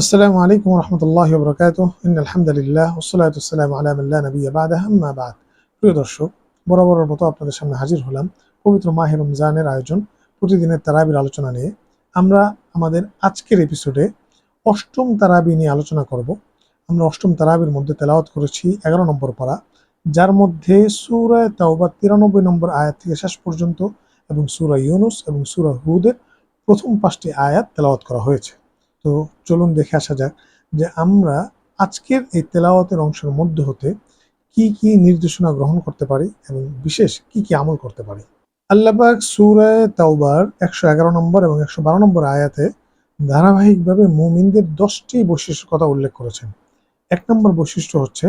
আসসালামু আলাইকুম রহমতুল্লাহ বরকাত আলহামদুলিল্লাহ ওসলাতাম আলামিল্লা নবী বাদা আম্মা বাদ। প্রিয় দর্শক, বরাবরের মতো আপনাদের সামনে হাজির হলাম পবিত্র মাহে রমজানের আয়োজন, প্রতিদিনের তারাবির আলোচনা নিয়ে। আমরা আমাদের আজকের এপিসোডে অষ্টম তারাবি নিয়ে আলোচনা করব। আমরা অষ্টম তারাবির মধ্যে তেলাওয়াত করেছি এগারো নম্বর পারা, যার মধ্যে সুরায় তাওবা তিরানব্বই নম্বর আয়াত থেকে শেষ পর্যন্ত এবং সুরা ইউনুস এবং সুরা হুদের প্রথম পাঁচটি আয়াত তেলাওয়াত করা হয়েছে। তো চলুন দেখে আসা যাক যে আমরা আজকের এই তেলাওয়াতের অংশের মধ্যে হতে কি কি নির্দেশনা গ্রহণ করতে পারি এবং বিশেষ কি কি আমল করতে পারি। আল্লাহবাক সুরায় তাওবার একশো এগারো নম্বর এবং একশো বারো নম্বর আয়াতে ধারাবাহিকভাবে মুমিনদের দশটি বৈশিষ্ট্য কথা উল্লেখ করেছেন। এক নম্বর বৈশিষ্ট্য হচ্ছে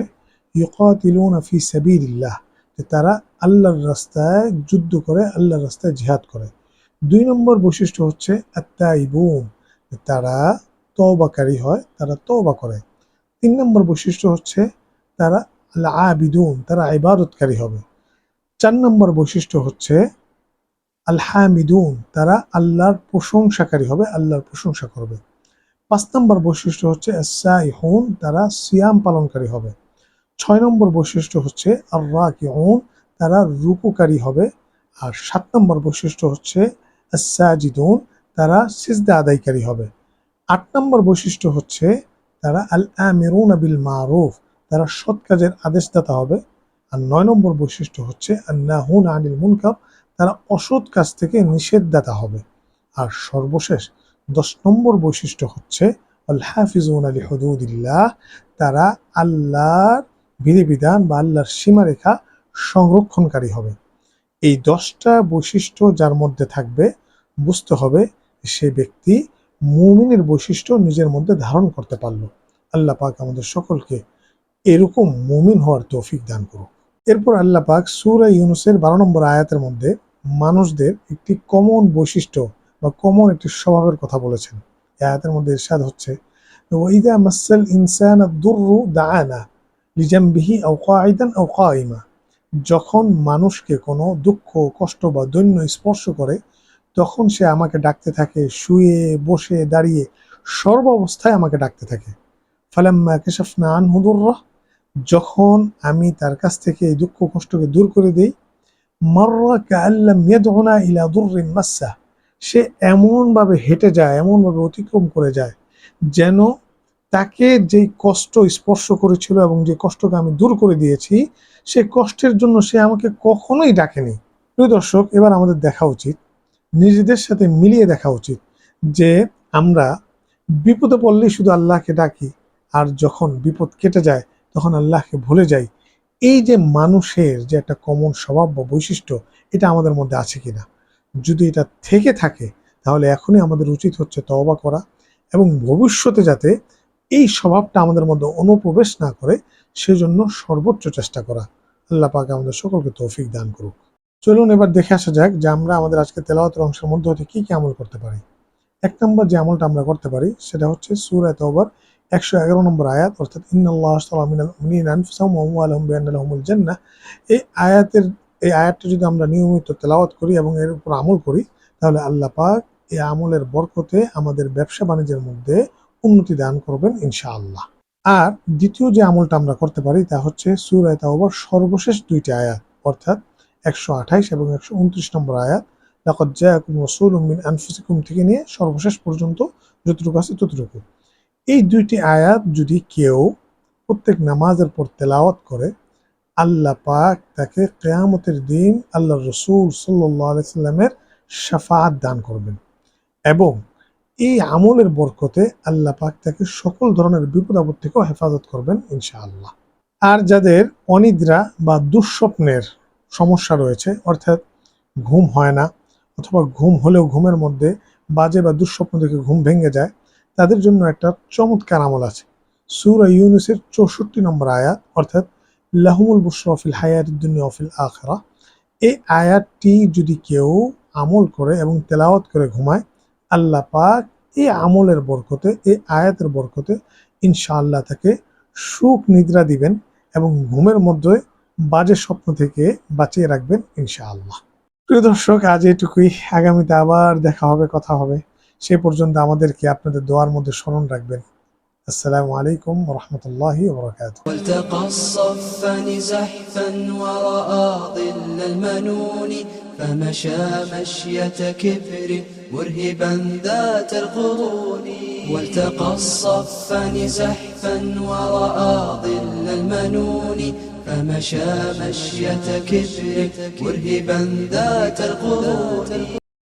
ফি সাবিলিল্লাহ, যে তারা আল্লাহর রাস্তায় যুদ্ধ করে, আল্লাহর রাস্তায় জিহাদ করে। দুই নম্বর বৈশিষ্ট্য হচ্ছে তারা তওবাকারী হয়, তারা তওবা করে। তিন নম্বর বৈশিষ্ট্য হচ্ছে তারা আবিদুন তারা ইবাদতকারী হবে। চার নম্বর বৈশিষ্ট্য হচ্ছে আল হামিদুন তারা আল্লাহর প্রশংসাকারী হবে, আল্লাহর প্রশংসা করবে। পাঁচ নম্বর বৈশিষ্ট্য হচ্ছে হুন তারা সিয়াম পালনকারী হবে। ছয় নম্বর বৈশিষ্ট্য হচ্ছে আল্লাহ কিউন তারা রুকুকারী হবে। আর সাত নম্বর বৈশিষ্ট্য হচ্ছে তারা সিজদা আদায়কারী হবে। আট নম্বর বৈশিষ্ট্য হচ্ছে তারা আল আমিরুন বিল মারুফ তারা সৎ কাজের আদেশদাতা হবে। আর নয় নম্বর বৈশিষ্ট্য হচ্ছে নাহুন আনিল মুনকাব তারা অসৎ কাজ থেকে নিষেধদাতা হবে। আর সর্বশেষ দশ নম্বর বৈশিষ্ট্য হচ্ছে আল হাফিজুন আলী হদুদিল্লাহ তারা আল্লাহর বিধিবিধান বা আল্লাহর সীমারেখা সংরক্ষণকারী হবে। এই দশটা বৈশিষ্ট্য যার মধ্যে থাকবে, বুঝতে হবে সে ব্যক্তি মুমিনের বৈশিষ্ট্য নিজের মধ্যে ধারণ করতে পারল। আল্লাহ পাক আমাদের সকলকে এরকম মুমিন হওয়ার তৌফিক দান করুক। এরপর আল্লাহ পাক সুরা ইউনুসের বারো নম্বর আয়াতের মধ্যে মানুষদের একটি কমন বৈশিষ্ট্য বা কমন একটি স্বভাবের কথা বলেছেন। আয়াতের মধ্যে ইরশাদ হচ্ছে ওইদা মাসাল ইনসান দুররু দাআনা লিজামবিহি আও কাঈমা। যখন মানুষকে কোনো দুঃখ, কষ্ট বা দৈন্য স্পর্শ করে তখন সে আমাকে ডাকতে থাকে, শুয়ে, বসে, দাঁড়িয়ে, সর্ব অবস্থায় আমাকে ডাকতে থাকে। ফালাম্মা কেশাফনা আনহুদুর্রাহ যখন আমি তার কাছ থেকে এই দুঃখ কষ্টকে দূর করে দিই, মাররা কাল্লাম ইয়াদউনা ইলা দুররিন মাসসা, সে এমনভাবে হেঁটে যায়, এমনভাবে অতিক্রম করে যায়, যেন তাকে যেই কষ্ট স্পর্শ করেছিল এবং যে কষ্টকে আমি দূর করে দিয়েছি, সে কষ্টের জন্য সে আমাকে কখনোই ডাকেনি। প্রিয় দর্শক, এবার আমাদের দেখা উচিত। নিজেদের সাথে মিলিয়ে দেখা উচিত যে আমরা বিপদে পড়লেই শুধু আল্লাহকে ডাকি আর যখন বিপদ কেটে যায় তখন আল্লাহকে ভুলে যাই। এই যে মানুষের যে একটা কমন স্বভাব বা বৈশিষ্ট্য, এটা আমাদের মধ্যে আছে কিনা? যদি এটা থেকে থাকে, তাহলে এখনই আমাদের উচিত হচ্ছে তওবা করা এবং ভবিষ্যতে যাতে এই স্বভাবটা আমাদের মধ্যে অনুপ্রবেশ না করে, সেজন্য সর্বোচ্চ চেষ্টা করা। আল্লাহ পাকে আমাদের সকলকে তৌফিক দান করুক। চলুন এবার দেখে আসা যাক যে আমরা আমাদের আজকে তেলাওয়াতের অংশের মধ্যে হতে কি কি আমল করতে পারি। এক নম্বর যে আমলটা আমরা করতে পারি, সেটা হচ্ছে সুরায় তওবার একশো এগারো নম্বর আয়াত, অর্থাৎ জান্নাহ। এই আয়াতের, এই আয়াতটা যদি আমরা নিয়মিত তেলাওয়াত করি এবং এর উপর আমল করি, তাহলে আল্লাহ পাক এই আমলের বরকতে আমাদের ব্যবসা বাণিজ্যের মধ্যে উন্নতি দান করবেন ইনশাআল্লাহ। আর দ্বিতীয় যে আমলটা আমরা করতে পারি, তা হচ্ছে সুরায় তাওবার সর্বশেষ দুইটি আয়াত, অর্থাৎ একশো আঠাইশ এবং একশো উনত্রিশ নম্বর আয়াত লাকত জায়াকুম রসুল মিন আনফুসিকুম থেকে নিয়ে সর্বশেষ পর্যন্ত যতটুকু আছে ততটুকু এই দুইটি আয়াত যদি কেউ প্রত্যেক নামাজের পর তেলাওয়াত করে, আল্লাহ পাক তাকে কেয়ামতের দিন আল্লাহ রসুল সাল্লাহ সাল্লামের সাফাত দান করবেন এবং এই আমলের বরকতে আল্লাহ পাক তাকে সকল ধরনের বিপদ আপদ থেকেও হেফাজত করবেন ইনশাআল্লাহ। আর যাদের অনিদ্রা বা দুঃস্বপ্নের সমস্যা রয়েছে, অর্থাৎ ঘুম হয় না অথবা ঘুম হলেও ঘুমের মধ্যে বাজে বা দুঃস্বপ্ন থেকে ঘুম ভেঙে যায়, তাদের জন্য একটা চমৎকার আমল আছে। সুর ইউনুসের চৌষট্টি নম্বর আয়াত, অর্থাৎ লাহমুল বুসরফিল হায়াতুদ্দিনী অফিল আখরা, এই আয়াতটি যদি কেউ আমল করে এবং তেলাওয়াত করে ঘুমায়, আল্লাহ পাক এই আমলের বরকতে, এই আয়াতের বরকতে ইনশাআল্লাহ তাকে সুখ নিদ্রা দিবেন এবং ঘুমের মধ্যে বাজে স্বপ্ন থেকে বাঁচিয়ে রাখবেন ইনশাআল্লাহ প্রিয় দর্শক আজ এটুকুই আগামীতে আবার দেখা হবে কথা হবে সে পর্যন্ত আমাদেরকে আপনাদের দোয়ার মধ্যে স্মরণ রাখবেন আসসালামু আলাইকুম রহমতুল্লাহি ওবরাকাতুহ والتقى الصفان زحفا ورأى ظل المنون فمشى مشية كبر مرهبا ذات القرون والتقى الصفان زحفا ورأى ظل المنون فمشى مشية كبر مرهبا ذات القرون.